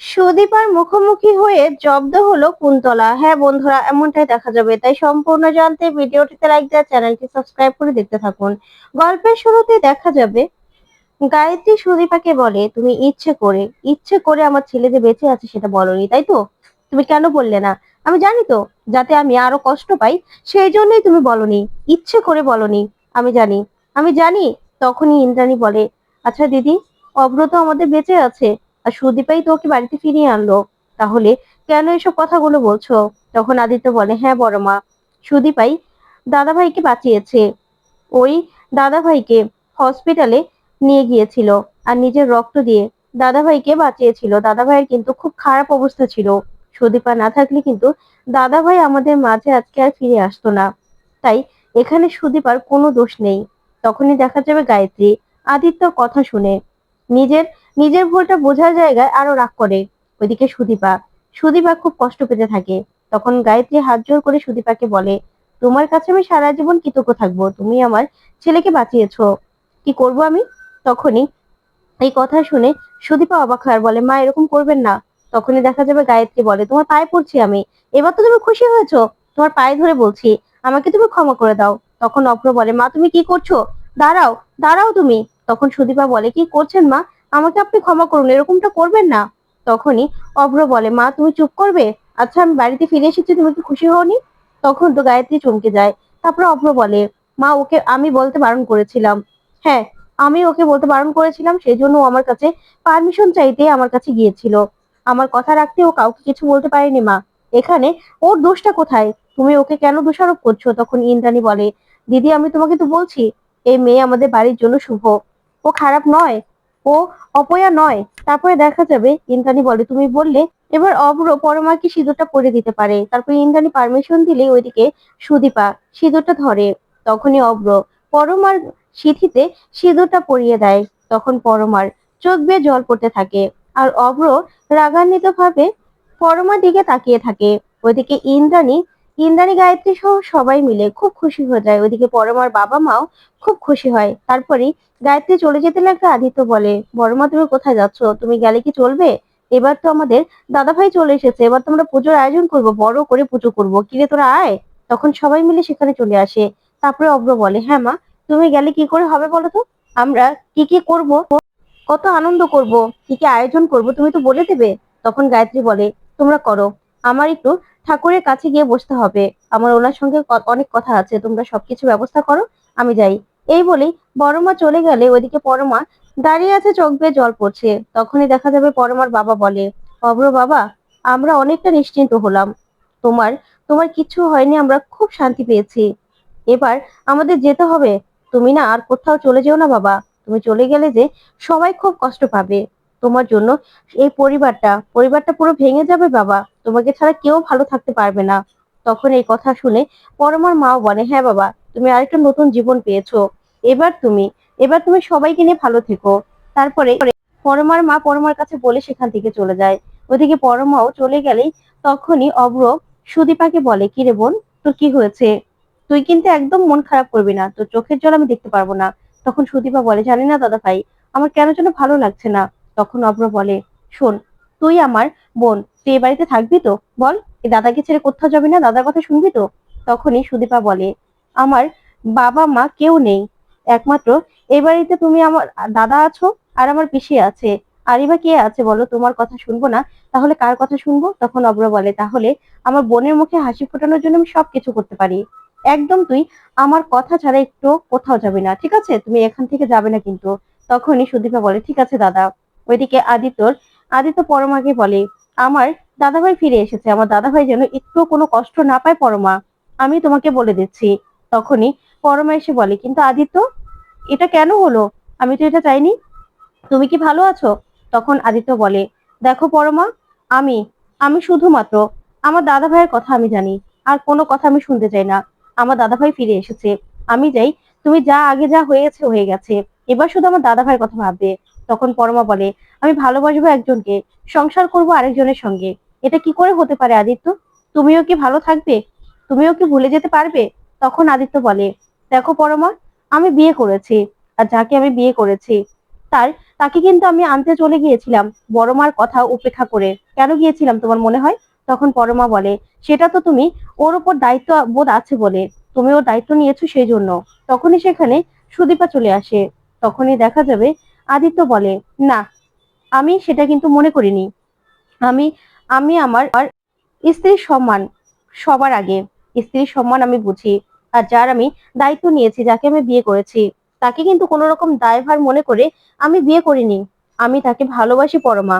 সুদীপার মুখোমুখি হয়ে জব্দ হলো কুন্তলা। হ্যাঁ বন্ধুরা, এমনটাই দেখা যাবে। তাই সম্পূর্ণ জানতে ভিডিওটিতে লাইক দেওয়া চ্যানেলটি সাবস্ক্রাইব করে দেখতে থাকুন। গল্পের শুরুতে দেখা যাবে, গায়ত্রী সুদীপাকে বলে, তুমি ইচ্ছে করে ইচ্ছে করে আমার ছেলে যে বেঁচে আছে সেটা বলনি, তাই তো? তুমি কেন বললে না? আমি জানি তো, যাতে আমি আরও কষ্ট পাই, সেই জন্যই তুমি বলনি, ইচ্ছে করে বলনি, আমি জানি। আমি জানি, তখনই ইন্দ্রাণী বলে আচ্ছা দিদি অব্রত আমাদের বেঁচে আছে আর সুদীপাই তো ওকে বাড়িতে ফিরিয়ে আনলো। তাহলে কেন এসব কথাগুলো বলছো? তখন আদিত্য বলে হ্যাঁ বড় মা। সুদীপাই দাদাভাইকে বাঁচিয়েছে। ওই দাদাভাইকে হসপিটালে নিয়ে গিয়েছিল আর নিজের রক্ত দিয়ে দাদাভাইকে বাঁচিয়েছিল। দাদাভাইয়ের কিন্তু খুব খারাপ অবস্থা ছিল। সুদীপা না থাকলে কিন্তু দাদাভাই আমাদের মাঝে আজকে আর ফিরে আসতো না। তাই এখানে সুদীপার কোনো দোষ নেই। তখনই দেখা যাবে গায়ত্রী। আদিত্যর কথা শুনে নিজের নিজের ভুলটা বোঝার জায়গায় আরও রাগ করে। ওইদিকে সুদীপা সুদীপা খুব কষ্ট পেতে থাকে। তখন গায়ত্রী হাত জোর করে সুদীপাকে বলে, তোমার কাছে আমি সারা জীবন কৃতজ্ঞ থাকব। তুমি আমার ছেলেকে বাঁচিয়েছো। কি করব আমি? তখনই এই কথা শুনে সুদীপা অবাক হয় বলে, মা, এরকম করবেন না। তখনই দেখা যাবে গায়ত্রী বলে, তোমার পায়ে পড়ছি আমি। এবার তো তুমি খুশি হয়েছো। তোমার পায়ে ধরে বলছি, আমাকে তুমি ক্ষমা করে দাও। তখন অপ্র বলে, মা, তুমি কি করছ? দাঁড়াও দাঁড়াও তুমি। তখন সুদীপা বলে, কি করছেন মা? আমাকে আপনি ক্ষমা করুন, এরকমটা করবেন না। তখনই অভ্র বলে, মা, তুমি চুপ করবে? আচ্ছা আমি বাড়িতে ফিরে এসেছি, তুমি কি খুশি হওনি? তখন তো গায়ত্রী চমকে যায়। তারপরে অভ্র বলে, মা, ওকে আমি বলতে বারণ করেছিলাম। হ্যাঁ আমি ওকে বলতে বারণ করেছিলাম সেই জন্য আমার কাছে পারমিশন চাইতে আমার কাছে গিয়েছিল। আমার কথা রাখতে ও কাউকে কিছু বলতে পারেনি, মা। এখানে ওর দোষটা কোথায়? তুমি ওকে কেন দোষারোপ করছ? তখন ইন্দ্রাণী বলে, দিদি, আমি তোমাকে তো বলছি, এই মেয়ে আমাদের বাড়ির জন্য শুভ। ও খারাপ নয় ও অপয়া নয়, তারপরে দেখা যাবে ইন্দ্রাণী বলে। তুমি বললে, এবার অব্র পরমাকে সিঁদুরটা পরে দিতে পারে? তারপরে ইন্দ্রাণী পারমিশন দিলে ওইদিকে সুদীপা সিঁদুরটা ধরে। তখনই অব্র পরমার সিঁথিতে সিঁদুরটা পরিয়ে দেয়। তখন পরমার চোখ বেয়ে জল পড়তে থাকে। আর অব্র রাগান্বিত ভাবে পরমার দিকে তাকিয়ে থাকে। ওইদিকে ইন্দ্রাণী ইন্দ্রাণী গায়ত্রী সহ সবাই মিলে খুব খুশি হয়ে যায়। ওইদিকে পরমার বাবা মাও খুব খুশি হয়। তারপরে গায়ত্রী চলে যেতে লাগলে আদিত্য বলে, বড়মা, তুমি কোথায় যাচ্ছ? তুমি গেলে কি চলবে? এবার তো আমাদের দাদাভাই চলে এসেছে। এবার তো আমরা পুজোর আয়োজন করব, বড় করে পুজো করব। কিরে তোরা আয়। তখন সবাই মিলে সেখানে চলে আসে। তারপরে অব্র বলে হ্যাঁ মা, তুমি গেলে কি করে হবে বলো তো? আমরা কি কি করব? কত আনন্দ করব? কি কি আয়োজন করব? তুমি তো বলে দেবে? তখন গায়ত্রী বলে, তোমরা করো। আমার একটু ঠাকুরের কাছে গিয়ে বসতে হবে। আমার ওনার সঙ্গে অনেক কথা আছে, তোমরা সবকিছু ব্যবস্থা করো, আমি যাই। এই বলেই বড়মা চলে গেলে ওইদিকে পরমা দাঁড়িয়ে আছে চোখ বেয়ে জল পড়ছে। তখনই দেখা যাবে পরমার বাবা বলে অব্র বাবা, আমরা অনেকটা নিশ্চিন্ত হলাম। তোমার তোমার কিছু হয়নি, আমরা খুব শান্তি পেয়েছি। এবার আমাদের যেতে হবে। তুমি না আর কোথাও চলে যেও না বাবা। তুমি চলে গেলে যে সবাই খুব কষ্ট পাবে। তোমার জন্য এই পরিবারটা পরিবারটা পুরো ভেঙে যাবে বাবা। তোমাকে ছাড়া কেউ ভালো থাকতে পারবে না। তখন এই কথা শুনে পরমার মাও বলে হ্যাঁ বাবা, তুমি আরেকটা নতুন জীবন পেয়েছ। এবার তুমি এবার তুমি সবাইকে নিয়ে ভালো থেকো। তারপরে পরমার মা পরমার কাছে বলে সেখান থেকে চলে যায়। ওদিকে পরমাও চলে গেলেই তখনই অব্র সুদীপাকে বলে, কি রে বোন, তোর কি হয়েছে? তুই কিন্তু একদম মন খারাপ করবি না। তোর চোখের জল আমি দেখতে পারব না। তখন সুদীপা বলে, জানি না দাদা ভাই আমার কেন যেন ভালো লাগছে না। তখন অব্র বলে, শোন, তুই আমার বোন, তুই এ বাড়িতে থাকবি তো? বল এই দাদাকে ছেড়ে কোথাও যাবি না? দাদার কথা শুনবি তো? তখনই সুদীপা বলে, আমার বাবা মা কেউ নেই। একমাত্র এ বাড়িতে তুমি আমার দাদা আছো আর আমার পিসি আছে। আর এবার কে আছে বলো? তোমার কথা শুনব না। তাহলে কার কথা শুনব? তখন অব্র বলে, তাহলে আমার বোনের মুখে হাসি ফোটানোর জন্য আমি সবকিছু করতে পারি। একদম তুই আমার কথা ছাড়া একটু কোথাও যাবে না, ঠিক আছে? তুমি এখান থেকে যাবে না কিন্তু। তখনই সুদীপা বলে, ঠিক আছে দাদা। ওইদিকে আদিত্যর, আদিত্য পরমাকে বলে, আমার দাদাভাই ফিরে এসেছে, আমার দাদাভাই যেন একটু কোনো কষ্ট না পায় পরমা, আমি তোমাকে বলে দিচ্ছি। তখনই পরমা এসে বলে, কিন্তু আদিত্য, এটা কেন হলো? আমি তো এটা চাইনি। তুমি কি ভালো আছো? তখন আদিত্য বলে, দেখো পরমা, আমি আমি শুধুমাত্র, আমার দাদা ভাইয়ের কথা আমি জানি, আর কোনো কথা আমি শুনতে চাই না। আমার দাদা ভাই ফিরে এসেছে। আমি যাই, তুমি যা আগে যা হয়েছে হয়ে গেছে। এবার শুধু আমার দাদা ভাইয়ের কথা ভাববে। তখন পরমা বলে, আমি ভালোবাসবো একজনকে, সংসার করব আরেকজনের সঙ্গে। এটা কি করে হতে পারে আদিত্য? তুমিও কি ভালো থাকবে? তুমিও কি ভুলে যেতে পারবে? তখন আদিত্য বলে, দেখো পরমা, আমি বিয়ে করেছি, আর যাকে আমি বিয়ে করেছি, তার, তাকে কিন্তু আমি আনতে চলে গিয়েছিলাম বড়মার কথা উপেক্ষা করে। কেন গিয়েছিলাম তোমার মনে হয়? তখন পরমা বলে, সেটা তো তুমি, ওর ওপর দায়িত্ব বোধ আছে বলে। তুমি ওর দায়িত্ব নিয়েছো সেই জন্য। তখনই সেখানে সুদীপা চলে আসে। তখনই দেখা যাবে আদিত্য বলে, না, আমি সেটা কিন্তু মনে করিনি। আমি আমি আমার স্ত্রীর সম্মান সবার আগে। স্ত্রীর সম্মান আমি বুঝি আর যার আমি দায়িত্ব নিয়েছি, যাকে আমি বিয়ে করেছি, তাকে কিন্তু কোনো রকম দায়ভার মনে করে আমি বিয়ে করিনি। আমি তাকে ভালোবাসি পরমা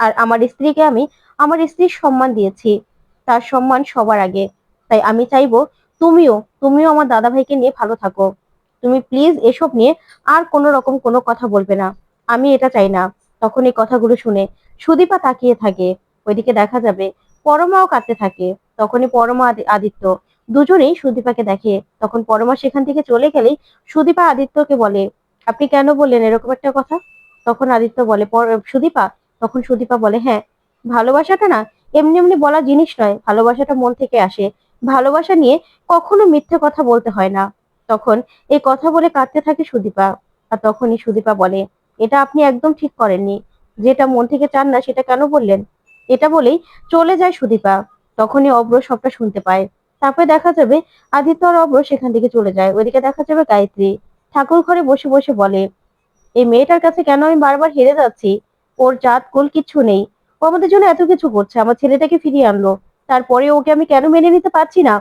আর আমার স্ত্রীকে আমি আমার স্ত্রীর সম্মান দিয়েছি। তার সম্মান সবার আগে। তাই আমি চাইব তুমিও তুমিও আমার দাদা ভাইকে নিয়ে ভালো থাকো। তুমি প্লিজ এসব নিয়ে আর কোনো রকম কোনো কথা বলবে না। আমি এটা চাই না। তখন এই কথাগুলো শুনে সুদীপা তাকিয়ে থাকে। ওইদিকে দেখা যাবে পরমাও কাঁদতে থাকে। তখনই পরমা আদি- আদিত্য দুজনেই সুদীপাকে দেখে। তখন পরমা সেখান থেকে চলে গেলেই সুদীপা আদিত্যকে বলে, আপনি কেন বললেন এরকম একটা কথা? তখন আদিত্য বলে, "পর- সুদীপা? তখন সুদীপা বলে হ্যাঁ ভালোবাসাটা না এমনি এমনি বলা জিনিস নয়। ভালোবাসাটা মন থেকে আসে। ভালোবাসা নিয়ে কখনো মিথ্যে কথা বলতে হয় না। তখন এই কথা বলে কাঁদতে থাকে সুদীপা। আর তখনই সুদীপা বলে, এটা আপনি একদম ঠিক করেননি। যেটা মন থেকে চান না সেটা কেন বললেন? এটা বলেই চলে যায় সুদীপা। তখনই অব্র সবটা শুনতে পায়। তারপরে দেখা যাবে আদিত্য আর অব্র সেখান থেকে চলে যায়। ওইদিকে দেখা যাবে গায়ত্রী। ঠাকুর ঘরে বসে বসে বলে, এই মেয়েটার কাছে কেন আমি বারবার হেরে যাচ্ছি? ওর জাত, কুল কিচ্ছু নেই। ও আমাদের জন্য এত কিছু করছে। আমার ছেলেটাকে ফিরিয়ে আনলো। তারপরে ওকে আমি কেন মেনে নিতে পারছি না?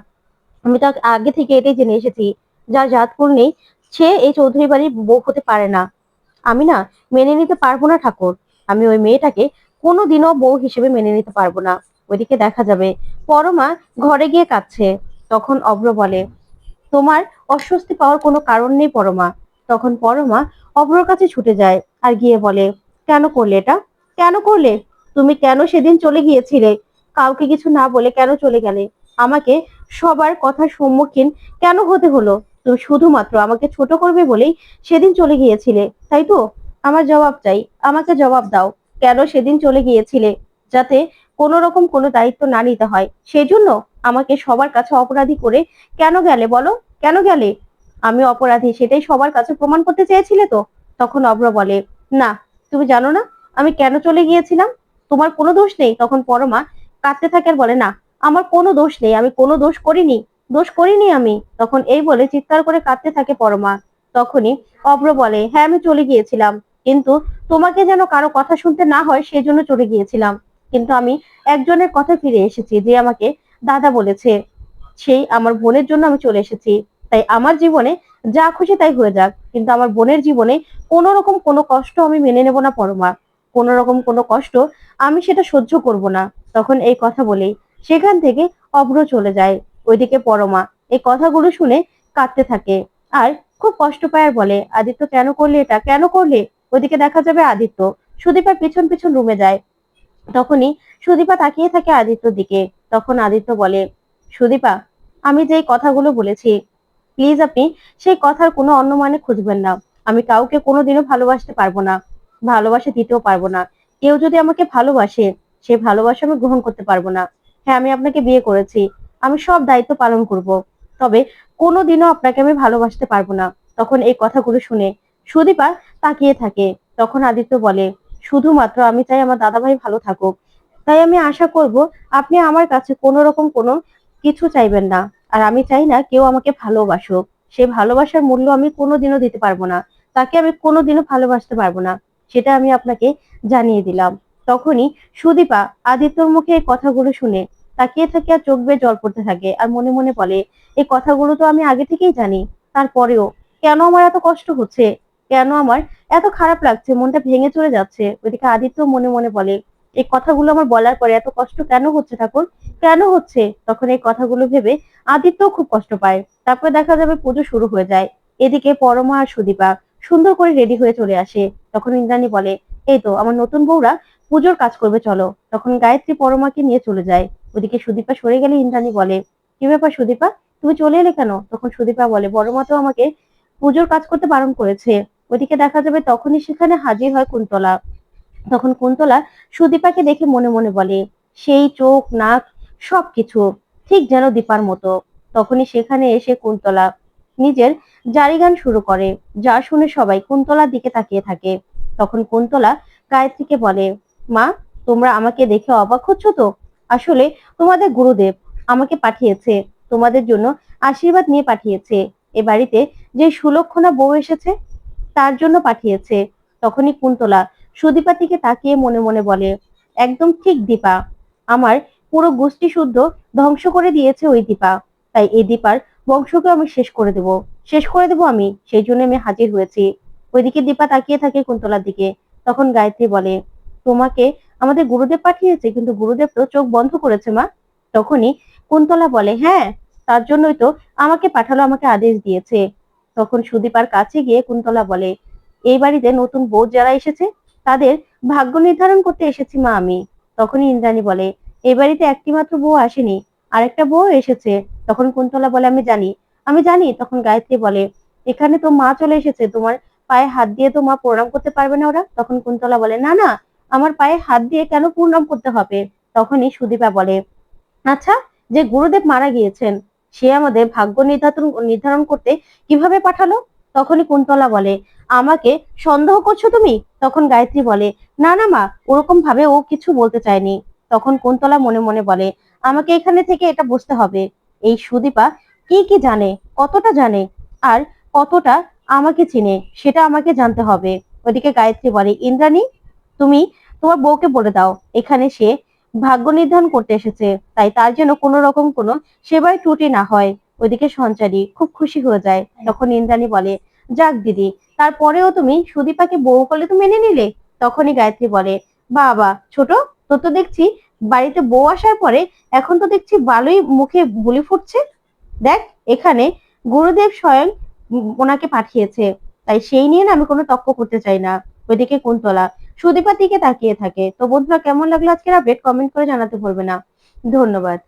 আমি তো আগে থেকে এটাই জেনে এসেছি। যার জাত কুল নেই, সে এই চৌধুরী বাড়ির বউ হতে পারে না। আমি না মেনে নিতে পারব না ঠাকুর। আমি ওই মেয়েটাকে কোনোদিনও বউ হিসেবে মেনে নিতে পারব না। ওইদিকে দেখা যাবে, পরমা ঘরে গিয়ে কাঁদছে। তখন অব্র বলে, তোমার অস্বস্তি পাওয়ার কোনো কারণ নেই পরমা। তখন পরমা অব্রর কাছে ছুটে যায় আর গিয়ে বলে, কেন করলে এটা? কেন করলে? তুমি কেন সেদিন চলে গিয়েছিলে? কাউকে কিছু না বলে কেন চলে গেলে? আমাকে সবার কথার সম্মুখীন কেন হতে হলো? শুধুমাত্র আমাকে ছোট করবে বলেই সেদিন চলে গিয়েছিলে, তাই তো? আমার জবাব চাই, আমাকে জবাব দাও, কেন সেদিন চলে গিয়েছিলে? যাতে কোনো রকম কোনো দায়িত্ব না নিতে হয়। সেজন্য আমাকে সবার কাছে অপরাধী করে কেন গেলে বলো? কেন গেলে? আমি অপরাধী, সেটাই সবার কাছে প্রমাণ করতে চেয়েছিলে তো? তখন অব্র বলে, না, তুমি জানো না, আমি কেন চলে গিয়েছিলাম? তোমার কোনো দোষ নেই? তখন পরমা কাঁদতে থাকে আর বলে, না, আমার কোনো দোষ নেই, আমি কোনো দোষ করিনি। দোষ করিনি আমি। তখন এই বলে চিৎকার করে কাঁদতে থাকে পরমা। তখনই অব্র বলে হ্যাঁ আমি চলে গিয়েছিলাম। কিন্তু তোমাকে যেন কারও কথা শুনতে না হয় সেই জন্য চলে গিয়েছিলাম। কিন্তু আমি একজনের কথা ফিরে এসেছি, যে আমাকে দাদা বলেছে। সেই আমার বোনের জন্য আমি চলে এসেছি। তাই আমার জীবনে যা খুশি তাই হয়ে যাক। কিন্তু আমার বোনের জীবনে কোনো রকম কোনো কষ্ট আমি মেনে নেব না পরমা। কোনো রকম কোনো কষ্ট আমি সেটা সহ্য করব না। তখন এই কথা বলেই সেখান থেকে অব্র চলে যায়। ওইদিকে পরমা এই কথাগুলো শুনে কাঁদতে থাকে। আর খুব কষ্ট পায় আর বলে, আদিত্য, কেন করলে এটা? কেন করলে? ওইদিকে দেখা যাবে আদিত্য। সুদীপার পিছন পিছন রুমে যায়। তখনই সুদীপা তাকিয়ে থাকে আদিত্যর দিকে। তখন আদিত্য বলে, সুদীপা, আমি যে কথাগুলো বলেছি প্লিজ আপনি সেই কথার কোনো অন্য মানে খুঁজবেন না। আমি কাউকে কোনোদিনও ভালোবাসতে পারব না, ভালোবাসা দিতেও পারব না। কেউ যদি আমাকে ভালোবাসে, সে ভালোবাসা আমি গ্রহণ করতে পারব না। হ্যাঁ আমি আপনাকে বিয়ে করেছি। আমি সব দায়িত্ব পালন করব। তবে কোনোদিনও আপনাকে আমি ভালোবাসতে পারব না। তখন এই কথাগুলো শুনে সুদীপা তাকিয়ে থাকে। তখন আদিত্য বলে, শুধুমাত্র আমি চাই আমার দাদাভাই ভালো থাকুক। তাই আমি আশা করব আপনি আমার কাছে কোনো রকম কোনো কিছু চাইবেন না। আর আমি চাই না কেউ আমাকে ভালোবাসুক। সেই ভালোবাসার মূল্য আমি কোনোদিনও দিতে পারব না। তাকে আমি কোনোদিনও ভালোবাসতে পারব না। সেটা আমি আপনাকে জানিয়ে দিলাম। তখনই সুদীপা আদিত্যর মুখে এই কথাগুলো শুনে তাকিয়ে থাকে আর চোখ বেয়ে জল পড়তে থাকে আর মনে মনে বলে, এই কথাগুলো তো আমি আগে থেকেই জানি। তারপরেও কেন আমার এত কষ্ট হচ্ছে? কেন আমার এত খারাপ লাগছে? মনটা ভেঙে চলে যাচ্ছে। ওইদিকে আদিত্য মনে মনে বলে, এই কথাগুলো আমার বলার পরে এত কষ্ট কেন হচ্ছে ঠাকুর? কেন হচ্ছে? তখন এই কথাগুলো ভেবে আদিত্য খুব কষ্ট পায়। তারপরে দেখা যাবে পুজো শুরু হয়ে যায়। এদিকে পরমা আর সুদীপা সুন্দর করে রেডি হয়ে চলে আসে। তখন ইন্দ্রাণী বলে এই তো আমার নতুন বউরা পুজোর কাজ করবে, চলো। তখন গায়ত্রী পরমাকে নিয়ে চলে যায়। ওদিকে সুদীপা সরে গেলে ইন্দ্রাণী বলে, কি ব্যাপার সুদীপা? তুমি চলে এলে কেন? তখন সুদীপা বলে বড় মা তো আমাকে পুজোর কাজ করতে বারণ করেছে। ওদিকে দেখা যাবে তখনই সেখানে হাজির হয় কুন্তলা। তখন কুন্তলা সুদীপাকে দেখে মনে মনে বলে, সেই চোখ, নাক, সবকিছু ঠিক যেন দীপার মতো। তখনই সেখানে এসে কুন্তলা নিজের জারি গান শুরু করে। যা শুনে সবাই কুন্তলার দিকে তাকিয়ে থাকে। তখন কুন্তলা গায়ত্রীকে বলে, মা, তোমরা আমাকে দেখে অবাক হচ্ছ তো? আসলে তোমাদের গুরুদেব আমাকে পাঠিয়েছে, তোমাদের জন্য আশীর্বাদ নিয়ে পাঠিয়েছে। এ বাড়িতে যে সুলক্ষণা বউ এসেছে, তার জন্য পাঠিয়েছে। তখনই কুন্তলা সুদীপার দিকে তাকিয়ে মনে মনে বলে, একদম ঠিক দীপা, আমার পুরো গোষ্ঠী শুদ্ধ ধ্বংস করে দিয়েছে ওই দীপা। তাই এই দীপার বংশকে আমি শেষ করে দেব। শেষ করে দেব আমি, সেই জন্য আমি হাজির হয়েছি। ওইদিকে দীপা তাকিয়ে থাকে কুন্তলার দিকে। তখন গায়ত্রী বলে, তোমাকে আমাদের গুরুদেব পাঠিয়েছে, কিন্তু গুরুদেব তো চোখ বন্ধ করেছে মা। তখনই কুন্তলা বলে হ্যাঁ তার জন্যই তো আমাকে পাঠালো, আমাকে আদেশ দিয়েছে। তখন সুদীপার কাছে গিয়ে কুন্তলা বলে, এই বাড়িতে নতুন বউ যারা এসেছে, তাদের ভাগ্য নির্ধারণ করতে এসেছি মা আমি। তখনই ইন্দ্রাণী বলে, এই বাড়িতে একটি মাত্র বউ আসেনি আর একটা বউ এসেছে। তখন কুন্তলা বলে, আমি জানি আমি জানি। তখন গায়ত্রী বলে, এখানে তো মা চলে এসেছে, তোমার পায়ে হাত দিয়ে তো মা প্রণাম করতে পারবে না ওরা? তখন কুন্তলা বলে, না না, আমার পায়ে হাত দিয়ে কেন প্রণাম করতে হবে? তখনই সুদীপা বলে আচ্ছা যে গুরুদেব মারা গিয়েছেন, সে আমাদের ভাগ্য নির্ধারণ নির্ধারণ করতে কীভাবে পাঠালো? তখনই কুন্তলা বলে, আমাকে সন্দেহ করছ তুমি? তখন গায়ত্রী বলে, না না, মা, ওরকম ভাবে ও কিছু বলতে চায়নি। তখন কুন্তলা মনে মনে বলে, আমাকে এখানে থেকে এটা বুঝতে হবে। এই সুদীপা কি কি জানে, কতটা জানে, আর কতটা আমাকে চিনে, সেটা আমাকে জানতে হবে। ওদিকে গায়ত্রী বলে, ইন্দ্রাণী, তুমি তোমার বউকে বলে দাও। এখানে সে ভাগ্য নির্ধারণ করতে এসেছে, তাই তার যেন কোনো রকম কোনো সেবায় ত্রুটি না হয়। ওইদিকে সঞ্চারী খুব খুশি হয়ে যায়। তখন ইন্দ্রাণী বলে, যাক দিদি, তারপরেও তুমি সুদীপাকে বউ করলে তো মেনে নিলে? তখনই গায়ত্রী বলে, বাবা, ছোট, তো তো দেখছি বাড়িতে বউ আসার পরে এখন তো দেখছি ভালোই মুখে বুলি ফুটছে। দেখ, এখানে গুরুদেব স্বয়ং ওনাকে পাঠিয়েছে। তাই সেই নিয়ে না আমি কোনো তক্ক করতে চাই না। ওইদিকে কুন্তলা সুদীপার দিকে তাকিয়ে থাকে। তো বন্ধুরা, কেমন লাগল আজকের আপডেট কমেন্ট করে জানাতে ভুলবে না। ধন্যবাদ।